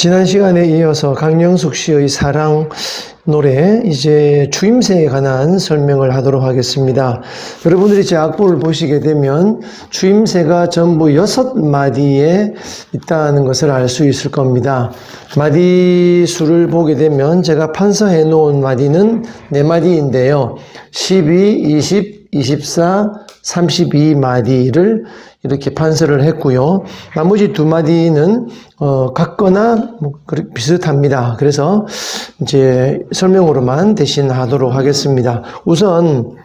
지난 시간에 이어서 강영숙 씨의 사랑 노래 이제 주임새에 관한 설명을 하도록 하겠습니다. 여러분들이 제 악보를 보시게 되면 주임새가 전부 여섯 마디에 있다는 것을 알 수 있을 겁니다. 마디 수를 보게 되면 제가 판서해 놓은 마디는 네 마디인데요. 12, 20, 24, 32마디를 이렇게 판서를 했고요. 나머지 두 마디는 어, 같거나 뭐 비슷합니다. 그래서 이제 설명으로만 대신하도록 하겠습니다. 우선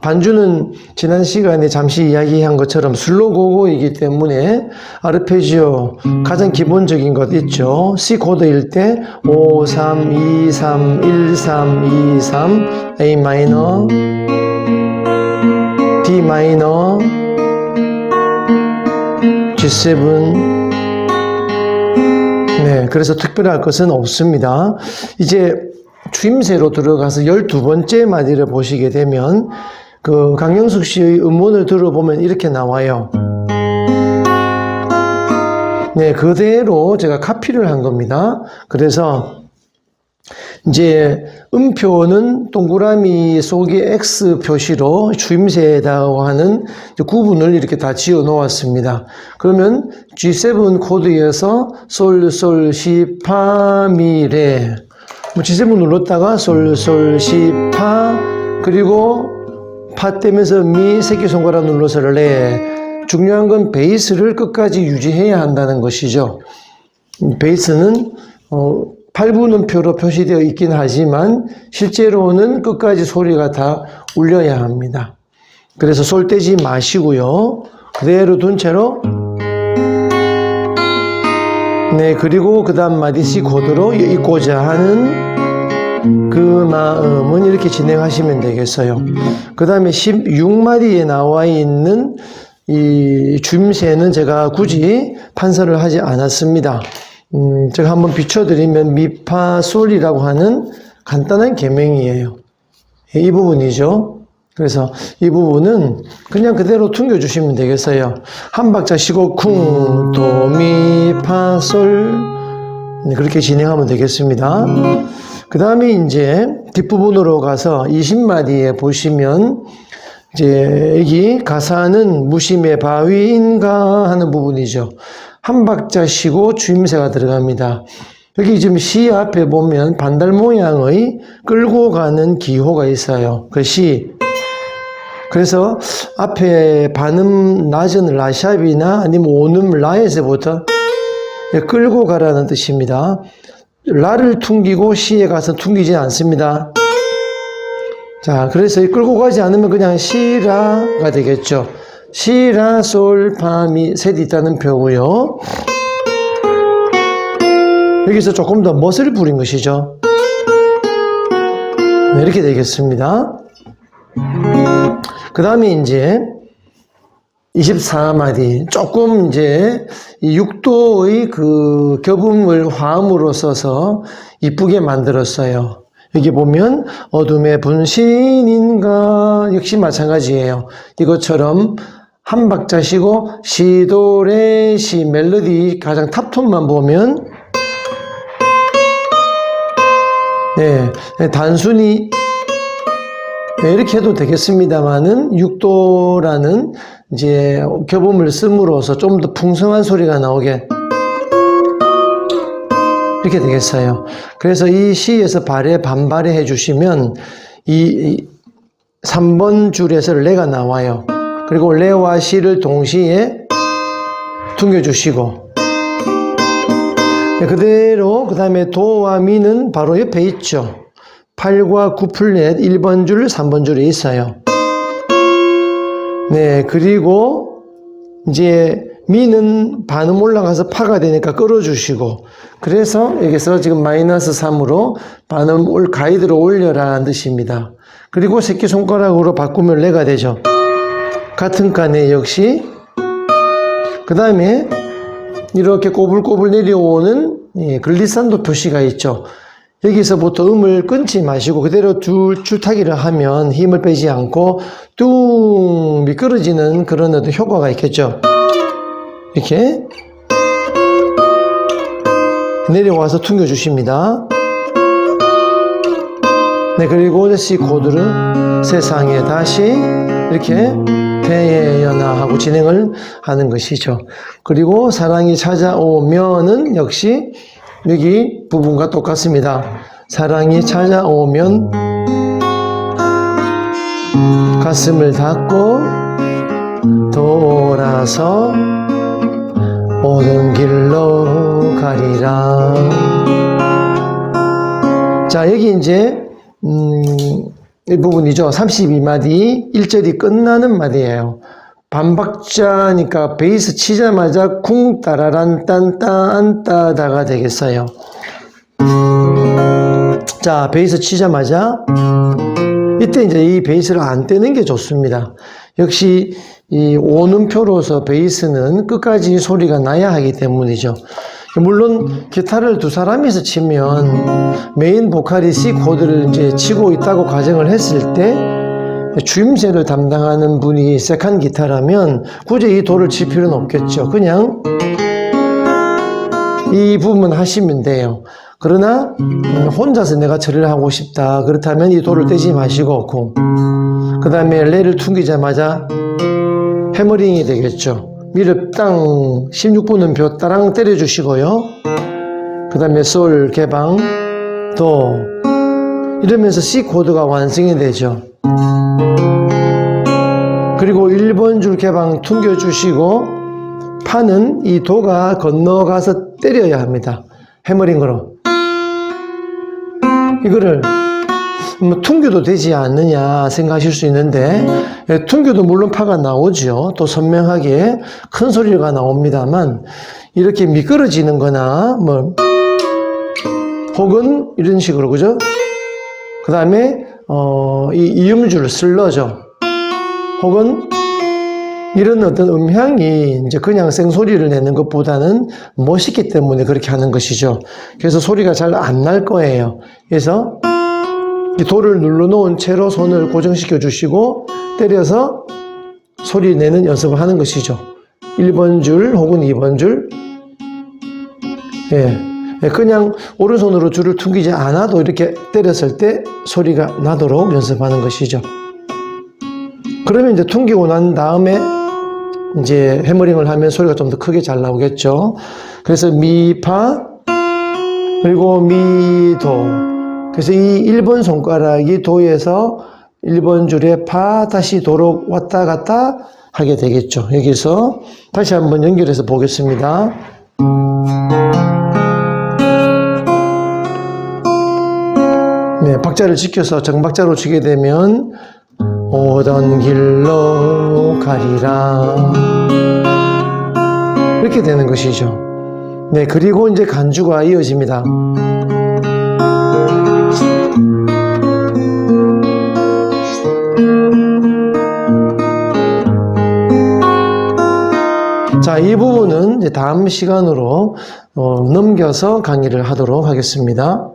반주는 지난 시간에 잠시 이야기한 것처럼 슬로고고이기 때문에 아르페지오 가장 기본적인 것 있죠. C 코드일 때 5, 3, 2, 3, 1, 3, 2, 3, A 마이너, D 마이너, G7 네, 그래서 특별할 것은 없습니다. 이제 주임새로 들어가서 12번째 마디를 보시게 되면 그 강영숙 씨의 음원을 들어보면 이렇게 나와요. 네, 그대로 제가 카피를 한 겁니다. 그래서 이제 음표는 동그라미 속에 X 표시로 주임새라고 하는 구분을 이렇게 다 지어 놓았습니다. 그러면 G7 코드에서 솔, 솔, 시, 파, 미, 레. 뭐 G7 눌렀다가 솔, 솔, 시, 파, 그리고 파 떼면서 미, 새끼손가락 눌러서 레. 중요한 건 베이스를 끝까지 유지해야 한다는 것이죠. 베이스는 어, 8분음표로 표시되어 있긴 하지만 실제로는 끝까지 소리가 다 울려야 합니다. 그래서 솔 떼지 마시고요. 그대로 둔 채로 네 그리고 그 다음 마디 C 코드로 읽고자 하는 그 마음은 이렇게 진행하시면 되겠어요. 그 다음에 16마디에 나와 있는 이 주임새는 제가 굳이 판서를 하지 않았습니다. 음, 제가 한번 비춰드리면 미파솔이라고 하는 간단한 계명이에요. 이 부분이죠. 그래서 이 부분은 그냥 그대로 퉁겨주시면 되겠어요. 한 박자 쉬고 쿵, 도, 미, 파, 솔. 네, 그렇게 진행하면 되겠습니다. 그 다음에 이제 뒷부분으로 가서 20마디에 보시면 이제 여기 가사는 무심의 바위인가 하는 부분이죠. 한 박자 쉬고 주임새가 들어갑니다. 여기 지금 시 앞에 보면 반달 모양의 끌고 가는 기호가 있어요. 그 시. 그래서 앞에 반음 낮은 라샵이나 아니면 오음 라에서부터 끌고 가라는 뜻입니다. 라를 퉁기고 시에 가서 퉁기지 않습니다. 자, 그래서 이 끌고 가지 않으면 그냥 시라가 되겠죠. 시라, 솔, 파, 미, 셋 있다는 표고요. 여기서 조금 더 멋을 부린 것이죠. 네, 이렇게 되겠습니다. 그 다음에 이제 24마디 조금 이제 이 6도의 그 겹음을 화음으로 써서 이쁘게 만들었어요. 여기 보면 어둠의 분신인가 역시 마찬가지예요. 이것처럼 한 박자 쉬고 시도레 시 멜로디 가장 탑톤만 보면 네, 단순히 네, 이렇게 해도 되겠습니다만은 6도라는 이제 겹음을 씀으로써 좀 더 풍성한 소리가 나오게 이렇게 되겠어요. 그래서 이 시에서 발에 반발에 해주시면 이 3번 줄에서 레가 나와요. 그리고 레와 시를 동시에 퉁겨주시고 네, 그대로 그 다음에 도와 미는 바로 옆에 있죠. 8과 9 플랫 1번 줄, 3번 줄에 있어요. 네, 그리고 이제 미는 반음 올라가서 파가 되니까 끌어주시고 그래서 여기서 지금 마이너스 3으로 반음 올 가이드로 올려라는 뜻입니다. 그리고 새끼손가락으로 바꾸면 레가 되죠. 같은 칸에 역시 그 다음에 이렇게 꼬불꼬불 내려오는 예, 글리산도 표시가 있죠. 여기서부터 음을 끊지 마시고 그대로 줄 줄타기를 하면 힘을 빼지 않고 뚱 미끄러지는 그런 어떤 효과가 있겠죠. 이렇게 내려와서 퉁겨 주십니다. 네, 그리고 C 코드를 세상에 다시 이렇게 태어나하고 진행을 하는 것이죠. 그리고 사랑이 찾아오면은 역시 여기 부분과 똑같습니다. 사랑이 찾아오면 가슴을 닫고 돌아서 오던 길로 가리라. 자, 여기 이제, 음, 이 부분이죠. 32마디 1절이 끝나는 마디예요. 반박자니까 베이스 치자마자 쿵 따라란 딴딴 따다가 되겠어요. 자, 베이스 치자마자 이때 이제 이 베이스를 안 떼는 게 좋습니다. 역시 이 오는표로서 베이스는 끝까지 소리가 나야 하기 때문이죠. 물론 기타를 두 사람이서 치면 메인 보컬이 C 코드를 이제 치고 있다고 가정을 했을 때 주임새를 담당하는 분이 세컨 기타라면 굳이 이 도를 칠 필요는 없겠죠. 그냥 이 부분 하시면 돼요. 그러나 음, 혼자서 내가 처리를 하고 싶다. 그렇다면 이 돌을 떼지 마시고 그 다음에 레를 퉁기자마자 해머링이 되겠죠. 미를 땅 16분음표 따랑 때려주시고요. 그 다음에 솔 개방 도 이러면서 C 코드가 완성이 되죠. 그리고 1번 줄 개방 퉁겨주시고 판은 이 도가 건너가서 때려야 합니다. 해머링으로. 이거를 뭐 퉁겨도 되지 않느냐 생각하실 수 있는데 예, 퉁겨도 물론 파가 나오죠. 또 선명하게 큰 소리가 나옵니다만 이렇게 미끄러지는 거나 뭐 혹은 이런 식으로 그죠? 그 다음에 어, 이 이음줄 슬러죠. 혹은 이런 어떤 음향이 이제 그냥 생소리를 내는 것보다는 멋있기 때문에 그렇게 하는 것이죠. 그래서 소리가 잘 안 날 거예요. 그래서 이 돌을 눌러 놓은 채로 손을 고정시켜 주시고 때려서 소리 내는 연습을 하는 것이죠. 1번 줄 혹은 2번 줄. 예. 예, 그냥 오른손으로 줄을 퉁기지 않아도 이렇게 때렸을 때 소리가 나도록 연습하는 것이죠. 그러면 이제 퉁기고 난 다음에 이제 해머링을 하면 소리가 좀 더 크게 잘 나오겠죠. 그래서 미 파 그리고 미 도 그래서 이 1번 손가락이 도에서 1번 줄에 파 다시 도로 왔다 갔다 하게 되겠죠. 여기서 다시 한번 연결해서 보겠습니다. 네, 박자를 지켜서 정박자로 치게 되면 오던 길로 가리라 이렇게 되는 것이죠. 네, 그리고 이제 간주가 이어집니다. 부분은 다음 시간으로 어, 넘겨서 강의를 하도록 하겠습니다.